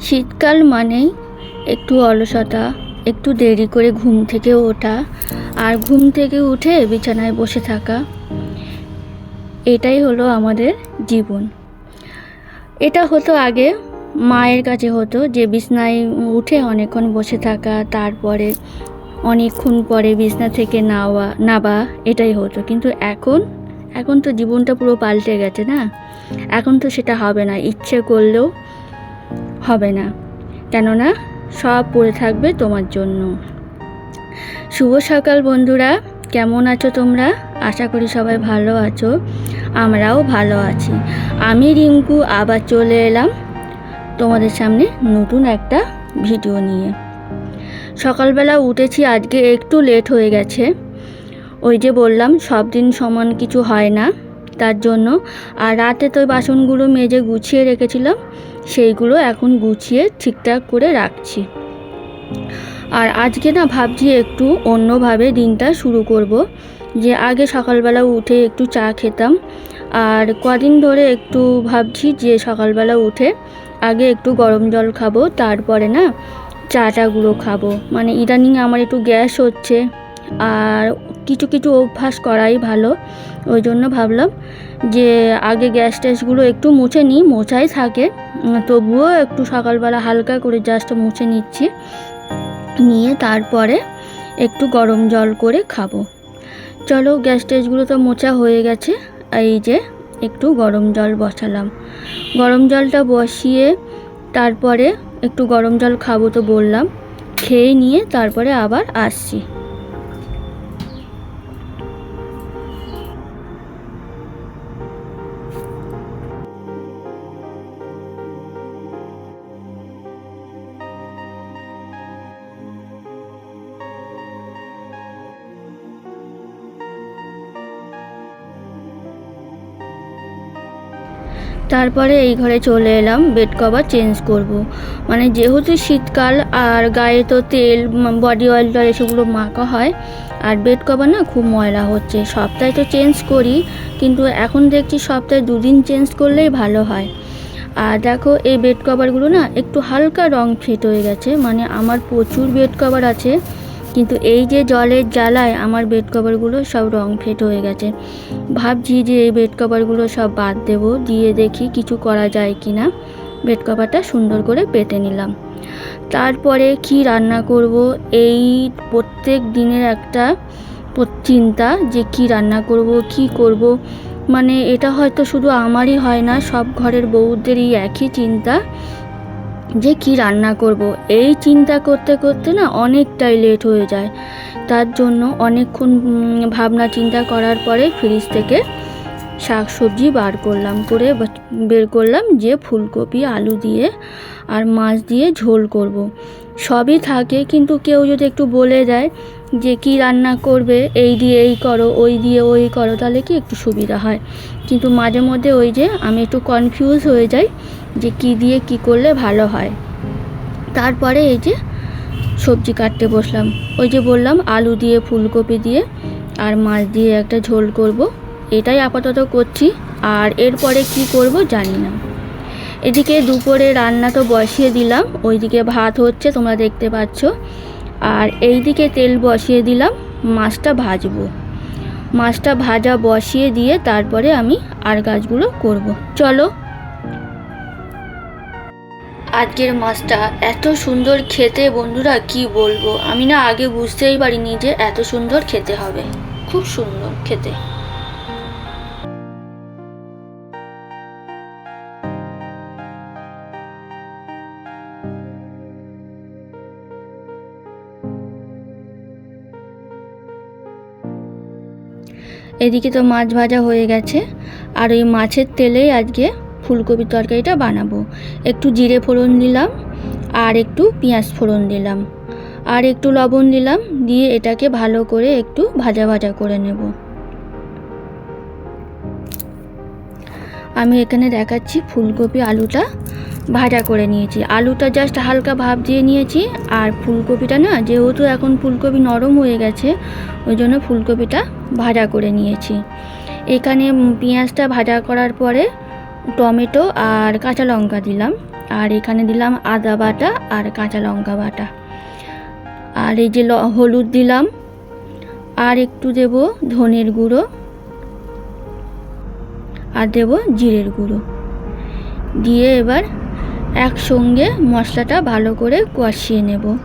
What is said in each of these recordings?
শীতকাল মানেই একটু অলসতা, একটু দেরি করে ঘুম থেকে ওঠা আর ঘুম থেকে উঠে বিছানায় বসে থাকা। এটাই হলো আমাদের জীবন। এটা হতো আগে, মায়ের কাছে হতো যে বিছনায় উঠে অনেকক্ষণ বসে থাকা, তারপরে অনেকক্ষণ পরে বিছনা থেকে নাওয়া, নাবা, এটাই হতো। কিন্তু এখন এখন তো জীবনটা পুরো পাল্টে গেছে না? এখন তো সেটা হবে না। ইচ্ছে করলেও হবে না। কেননা, সব পড়ে থাকবে তোমার জন্য। শুভ সকাল বন্ধুরা। কেমন আছো তোমরা? আশা করি সবাই ভালো আছো। আমরাও ভালো আছি। আমি রিঙ্কু, আবার চলে এলাম তোমাদের সামনে নতুন একটা ভিডিও নিয়ে। সকালবেলা উঠেছি, আজকে একটু লেট হয়ে গেছে। ওই যে বললাম, সব দিন সমান কিছু হয় না। তার জন্য। আর রাতে তো বাসনগুলো মেজে গুছিয়ে রেখেছিলাম, সেইগুলো এখন গুছিয়ে ঠিকঠাক করে রাখছি। আর আজকে না ভাবছি একটু অন্যভাবে দিনটা শুরু করব, যে আগে সকালবেলা উঠে একটু চা খেতাম, আর কদিন ধরে একটু ভাবছি যে সকালবেলা উঠে আগে একটু গরম জল খাব, তারপরে না চাটাগুলো খাব। মানে ইদানিং আমার একটু গ্যাস হচ্ছে। আর কিছু কিছু অভ্যাস করাই ভালো। ওই জন্য ভাবলাম যে আগে গ্যাস ট্যাসগুলো একটু মুছে নিই, মোছাই থাকে। তবুও একটু সকালবেলা হালকা করে জাস্ট মুছে নিচ্ছি। নিয়ে তারপরে একটু গরম জল করে খাব। চলো গ্যাস ট্যাসগুলো তো মোছা হয়ে গেছে, এই যে একটু গরম জল বসালাম। গরম জলটা বসিয়ে তারপরে একটু গরম জল খাব তো বললাম। খেয়ে নিয়ে তারপরে আবার আসছি। তারপরে এই ঘরে চলে এলাম বেড কভার চেঞ্জ করব। মানে যেহেতু শীতকাল আর গায়ে তো তেল বডি অয়েল টয়েল এসবগুলো মাখা হয়, আর বেড কভার না খুব ময়লা হচ্ছে। সপ্তাহে তো চেঞ্জ করি, কিন্তু এখন দেখছি সপ্তাহে দুদিন চেঞ্জ করলেই ভালো হয়। আর দেখো এই বেড কভারগুলো না একটু হালকা রং ফেট হয়ে গেছে মানে আমার প্রচুর বেড কভার আছে। কিন্তু এই যে জলের জ্বালায় আমার বেড কভারগুলো সব রং ফেট হয়ে গেছে। ভাবছি যে এই বেড কভারগুলো সব বাদ দেব, দিয়ে দেখি কিছু করা যায় কি না বেড কভারটা সুন্দর করে পেতে নিলাম। তারপরে কি রান্না করব? এই প্রত্যেক দিনের একটা চিন্তা যে কি রান্না করব, কি করব। মানে এটা হয়তো শুধু আমারই হয় না, সব ঘরের বউদেরই একই চিন্তা। যে কি রান্না করব, এই চিন্তা করতে করতে না অনেকটাই লেট হয়ে যায় তার জন্য অনেকক্ষণ ভাবনা চিন্তা করার পরে ফ্রিজ থেকে শাক সবজি বার করলাম, করে বের করলাম যে ফুলকপি, আলু দিয়ে আর মাছ দিয়ে ঝোল করব। সবই থাকে, কিন্তু কেউ যদি একটু বলে দেয় যে কি রান্না করবে, এই দিয়ে এই করো, ওই দিয়ে ওই করো, তাহলে কি একটু সুবিধা হয় কিন্তু মাঝে মধ্যে ওই যে আমি একটু কনফিউজ হয়ে যাই যে কি দিয়ে কি করলে ভালো হয়। তারপরে এই যে সবজি কাটতে বসলাম। ওই যে বললাম, আলু দিয়ে, ফুলকপি দিয়ে আর মাছ দিয়ে একটা ঝোল করব। এটাই আপাতত করছি। আর এরপরে কি করব জানি না। এদিকে দুপুরে রান্না তো বসিয়ে দিলাম। ওইদিকে ভাত হচ্ছে, তোমরা দেখতে পাচ্ছ। আর এইদিকে তেল বসিয়ে দিলাম, মাছটা ভাজবো। মাছটা ভাজা বসিয়ে দিয়ে তারপরে আমি আর গাছগুলো করব। চলো আজকের মাছটা এত সুন্দর খেতে, বন্ধুরা কি বলব? আমি না আগে বুঝতেই পারিনি যে এত সুন্দর খেতে হবে। খুব সুন্দর খেতে। এদিকে তো মাছ ভাজা হয়ে গেছে। আর ওই মাছের তেলেই আজকে ফুলকপির তরকারিটা বানাবো। একটু জিরে ফোড়ন দিলাম, আর একটু পেঁয়াজ ফোড়ন দিলাম, আর একটু লবণ দিলাম, দিয়ে এটাকে ভালো করে একটু ভাজা ভাজা করে নেব। আমি এখানে দেখাচ্ছি ফুলকপি আলুটা ভাজা করে নিয়েছি। আলুটা জাস্ট হালকা ভাপ দিয়ে নিয়েছি, আর ফুলকপিটা না যেহেতু এখন ফুলকপি নরম হয়ে গেছে, ওই জন্য ফুলকপিটা ভাজা করে নিয়েছি। এখানে পেঁয়াজটা ভাজা করার পরে টমেটো আর কাঁচা লঙ্কা দিলাম। আর এখানে দিলাম আদা বাটা আর কাঁচা লঙ্কা বাটা। আর এই যে হলুদ দিলাম। আর একটু দেব ধনের গুঁড়ো। আর দেব জিরের গুঁড়ো। দিয়ে এবার একসঙ্গে মশলাটা ভালো করে কষিয়ে নেব।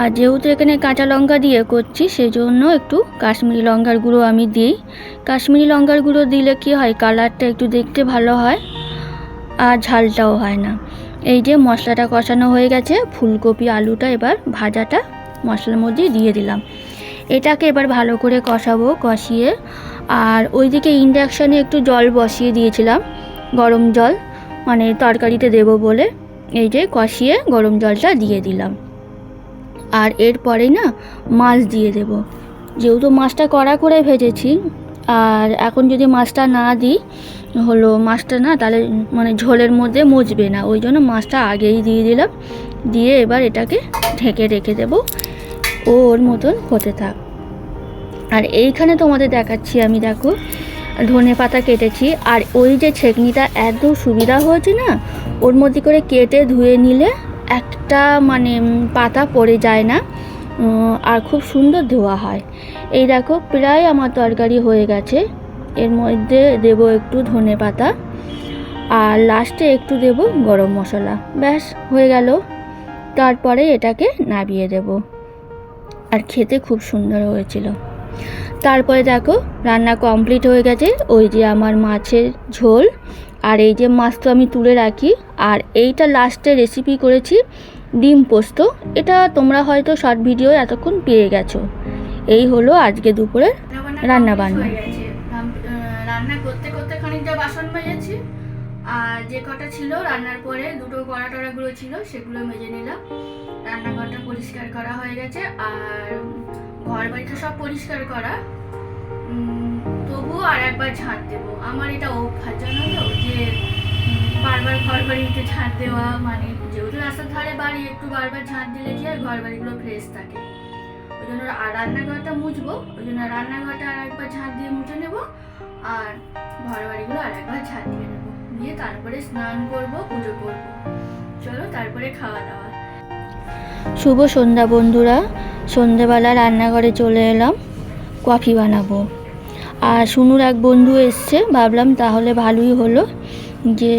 আর যেহেতু এখানে কাঁচা লঙ্কা দিয়ে করছি, সেজন্য একটু কাশ্মীরি লঙ্কার গুঁড়ো আমি দিই। কাশ্মীরি লঙ্কার গুঁড়ো দিলে কি হয়, কালারটা একটু দেখতে ভালো হয় আর ঝালটাও হয় না। এই যে মশলাটা কষানো হয়ে গেছে, ফুলকপি, আলুটা এবার ভাজাটা মশলার মধ্যে দিয়ে দিলাম। এটাকে এবার ভালো করে কষাবো, কষিয়ে। আর ওইদিকে ইন্ডাকশানে একটু জল বসিয়ে দিয়েছিলাম, গরম জল মানে তরকারিতে দেবো বলে। এই যে কষিয়ে গরম জলটা দিয়ে দিলাম। আর এরপরেই না মাছ দিয়ে দেব। যেহেতু মাছটা কড়া করে ভেজেছি, আর এখন যদি মাছটা না দিই, হলো মাছটা না তাহলে মানে ঝোলের মধ্যে মুজবে না। ওই জন্য মাছটা আগেই দিয়ে দিলাম। দিয়ে এবার এটাকে ঢেকে রেখে দেব। ওর মতন হতে থাক। আর এইখানে তোমাদের দেখাচ্ছি আমি, দেখো, ধনে পাতা কেটেছি। আর ওই যে ছেকনিটা এত সুবিধা হয়েছে না, ওর মধ্যে করে কেটে ধুয়ে নিলে একটা মানে পাতা পড়ে যায় না আর খুব সুন্দর ধোয়া হয়। এই দেখো, প্রায় আমার তরকারি হয়ে গেছে। এর মধ্যে দেব একটু ধনে পাতা, আর লাস্টে একটু দেব গরম মশলা। ব্যাস, হয়ে গেল। তারপরে এটাকে নামিয়ে দেব। আর খেতে খুব সুন্দর হয়েছিল। তারপরে দেখো, রান্না কমপ্লিট হয়ে গেছে। ওই যে আমার মাছের ঝোল আর এই যে মাছ তো আমি তুলে রাখি। আর এইটা লাস্টে রেসিপি করেছি ডিম পোস্ত। এটা তোমরা হয়তো শর্ট ভিডিও এতক্ষণ পেয়ে গেছো। এই হলো আজকে দুপুরের রান্না বান্না। রান্না করতে করতে খানিকটা বাসন মেজেছি। আর যে কটা ছিল রান্নার পরে দুটো কড়া টড়াগুলো ছিল সেগুলো মেজে নিলাম। রান্নাঘরটা পরিষ্কার করা হয়ে গেছে। আর ঘর বাড়িটা সব পরিষ্কার করা। তবুও আর একবার ঝাঁট দেবো। আমার এটা অভ্যাস, জানো তো, যে বারবার ঘর বাড়িতে ঝাঁট দেওয়া মানে যেহেতু রাস্তার ধারে বাড়ি, একটু বারবার ঝাঁট দিলে কি হয়, ঘর বাড়িগুলো ফ্রেশ থাকে। ওই জন্য আর রান্নাঘরটা মুছবো, ওই জন্য রান্নাঘরটা আর একবার ঝাঁট দিয়ে মুছে নেব, আর ঘর বাড়িগুলো আর একবার ঝাঁট দিয়ে নেব। দিয়ে তারপরে স্নান করব, পুজো করব। চলো তারপরে খাওয়া দাওয়া। শুভ সন্ধ্যা বন্ধুরা সন্ধেবেলা রান্নাঘরে চলে এলাম, কফি বানাবো। আর সুনুর এক বন্ধু এসছে, ভাবলাম তাহলে ভালোই হলো যে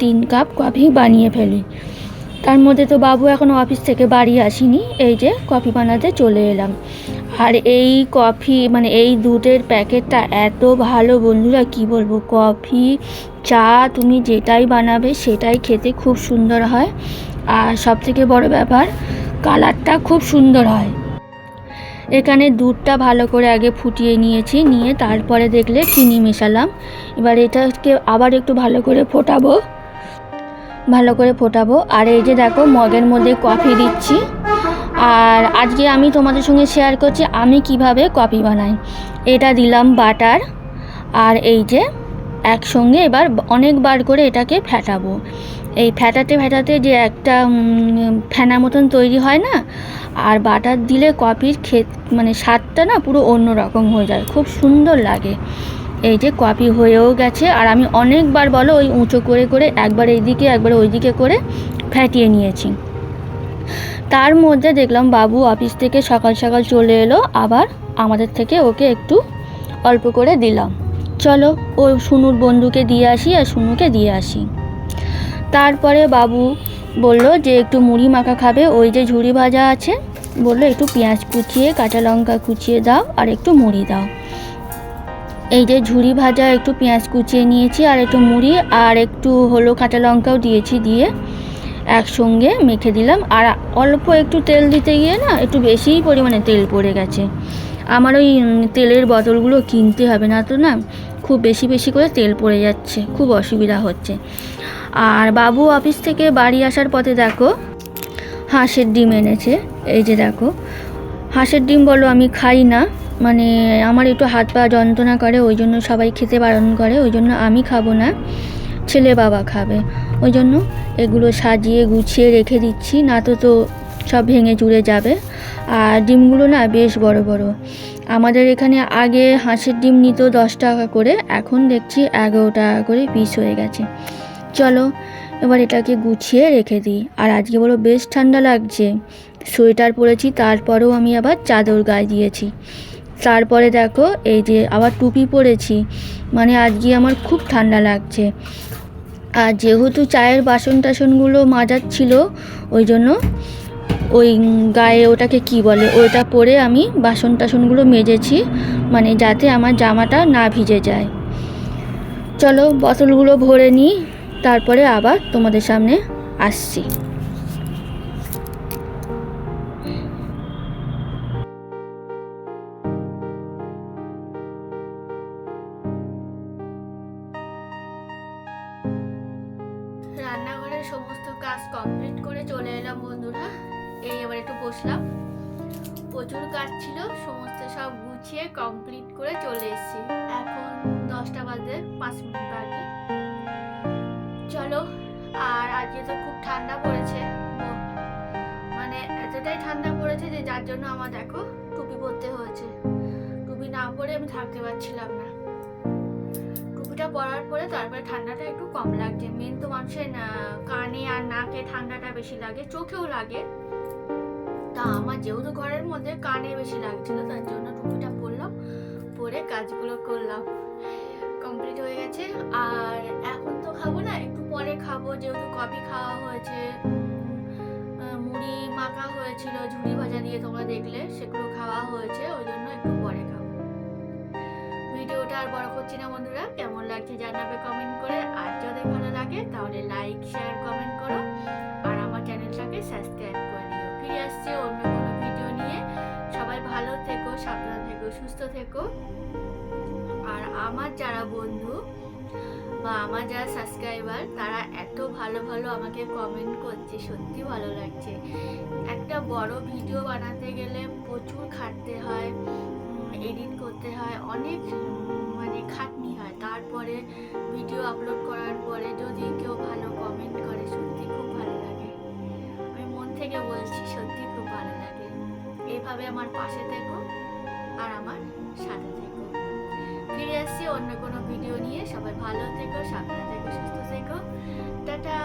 তিন কাপ কফি বানিয়ে ফেলি। তার মধ্যে তো বাবু এখনও অফিস থেকে বাড়ি আসেনি, এই যে কফি বানাতে চলে এলাম। আর এই কফি মানে এই দুধের প্যাকেটটা এত ভালো, বন্ধুরা কি বলব, কফি, চা, তুমি যেটাই বানাবে সেটাই খেতে খুব সুন্দর হয়। আর সব থেকে বড় ব্যাপার, কালারটা খুব সুন্দর হয়। এখানে দুধটা ভালো করে আগে ফুটিয়ে নিয়েছি, নিয়ে তারপরে দেখলে চিনি মেশালাম। এবার এটাকে আবার একটু ভালো করে ফোটাবো। ভালো করে ফোটাবো। আর এই যে দেখো, মগের মধ্যে কফি দিচ্ছি। আর আজকে আমি তোমাদের সঙ্গে শেয়ার করছি, আমি কীভাবে কফি বানাই। এটা দিলাম বাটার। আর এই যে একসঙ্গে এবার অনেকবার করে এটাকে ফেটাবো। এই ফ্যাটাতে ফ্যাটাতে যে একটা উম, ফেনা মতন তৈরি হয় না আর বাটার দিলে কফির ক্ষেত মানে স্বাদটা না পুরো অন্য রকম হয়ে যায়। খুব সুন্দর লাগে। এই যে কফি হয়েও গেছে আর আমি অনেকবার বলো ওই উঁচু করে করে একবার এইদিকে একবার ওইদিকে করে ফ্যাটিয়ে নিয়েছি। তার মধ্যে দেখলাম বাবু অফিস থেকে সকাল সকাল চলে এলো আবার আমাদের থেকে ওকে একটু অল্প করে দিলাম। চলো ও সুনুর বন্ধুকে দিয়ে আসি আর সুনুকে দিয়ে আসি। তারপরে বাবু বলল যে একটু মুড়ি মাখা খাবে, ওই যে ঝুড়ি ভাজা আছে। বলল, একটু পেঁয়াজ কুচিয়ে, কাঁচা লঙ্কা কুচিয়ে দাও আর একটু মুড়ি দাও। এই যে ঝুড়ি ভাজা, একটু পেঁয়াজ কুচিয়ে নিয়েছি আর একটু মুড়ি আর একটু হলো কাঁচা লঙ্কাও দিয়েছি দিয়ে একসঙ্গে মেখে দিলাম। আর অল্প একটু তেল দিতে গিয়ে না একটু বেশিই পরিমাণে তেল পড়ে গেছে। আমার ওই তেলের বোতলগুলো কিনতে হবে না তো না, খুব বেশি বেশি করে তেল পড়ে যাচ্ছে, খুব অসুবিধা হচ্ছে। আর বাবু অফিস থেকে বাড়ি আসার পথে দেখো, হাঁসের ডিম এনেছে। এই যে দেখো, হাঁসের ডিম বলো আমি খাই না মানে আমার একটু হাত পা যন্ত্রণা করে, ওই জন্য সবাই খেতে বারণ করে, ওই জন্য আমি খাব না, ছেলে বাবা খাবে। ওই জন্য এগুলো সাজিয়ে গুছিয়ে রেখে দিচ্ছি, না তো তো সব ভেঙে চুরে যাবে। আর ডিমগুলো না বেশ বড় বড়। আমাদের এখানে আগে হাঁসের ডিম নিত দশ টাকা করে, এখন দেখছি এগারো টাকা করে পিস হয়ে গেছে। চলো, এবার এটাকে গুছিয়ে রেখে দিই। আর আজকে বলো বেশ ঠান্ডা লাগছে। সোয়েটার পরেছি, তারপরেও আমি আবার চাদর গায়ে দিয়েছি। তারপরে দেখো, এই যে আবার টুপি পরেছি। মানে আজকে আমার খুব ঠান্ডা লাগছে। আর যেহেতু চায়ের বাসন টাসনগুলো মাজাচ্ছিল ওই জন্য ওই গায়ে ওটাকে কি বলে, ওইটা পরে আমি বাসন টাসনগুলো মেজেছি মানে যাতে আমার জামাটা না ভিজে যায়। চলো, বোতলগুলো ভরে নিই। তারপরে আবার তোমাদের সামনে আসছি। রান্নাঘরের সমস্ত কাজ কমপ্লিট করে চলে এলাম বন্ধুরা। এই এবার একটু বসলাম। প্রচুর কাজ ছিল, সমস্ত সব গুছিয়ে কমপ্লিট করে চলে এসেছি। এখন দশটা বাজে পাঁচ মিনিট বাকি। আর আজকে তো খুব ঠান্ডা পড়েছে মানে। এতটাই ঠান্ডা পড়েছে যে যার জন্য আমার দেখো টুপি পরতে হয়েছে। টুপি না পরে আমি থাকতে পারছিলাম না। টুপিটা পরার পরে তারপরে ঠান্ডাটা একটু কম লাগছে। মেন তো মানুষের কানে আর নাকে ঠান্ডাটা বেশি লাগে, চোখেও লাগে। তা আমার যেহেতু ঘরের মধ্যে কানে বেশি লাগছিল, তার জন্য টুপিটা পরলাম, পরে কাজগুলো করলাম। কমপ্লিট হয়ে গেছে। আর যেহেতু কফি খাওয়া হয়েছে মুড়ি মাখা হয়েছিল, ঝুড়ি ভাজা দিয়ে তোমরা দেখলে, সেগুলো খাওয়া হয়েছে, ওই জন্য একটু পরে খাব। ভিডিওটা আর বড় করছি না বন্ধুরা, কেমন লাগছে জানাবে কমেন্ট করে, আর যদি ভালো লাগে, তাহলে লাইক শেয়ার কমেন্ট করো, আর আমার চ্যানেলটাকে সাবস্ক্রাইব করে দিও ফিরে আসছে অন্য কোনো ভিডিও নিয়ে। সবাই ভালো থেকো, সাবধান থেকো, সুস্থ থেকো। আর আমার যারা বন্ধু বা আমার যারা সাবস্ক্রাইবার তারা এত ভালো ভালো আমাকে কমেন্ট করছে, সত্যি ভালো লাগছে। একটা বড় ভিডিও বানাতে গেলে প্রচুর খাটতে হয় এডিট করতে হয়, অনেক মানে খাটনি হয়। তারপরে ভিডিও আপলোড করার পরে যদি কেউ ভালো কমেন্ট করে, সত্যি খুব ভালো লাগে। আমি মন থেকে বলছি, সত্যি খুব ভালো লাগে। এইভাবে আমার পাশে থেকো, আর আমার সাথে থেকো। ফিরে আসছি অন্য কোনো ভিডিও নিয়ে। সবাই ভালো থেকো সাবধানে থেকো সুস্থ থেকো। টাটা!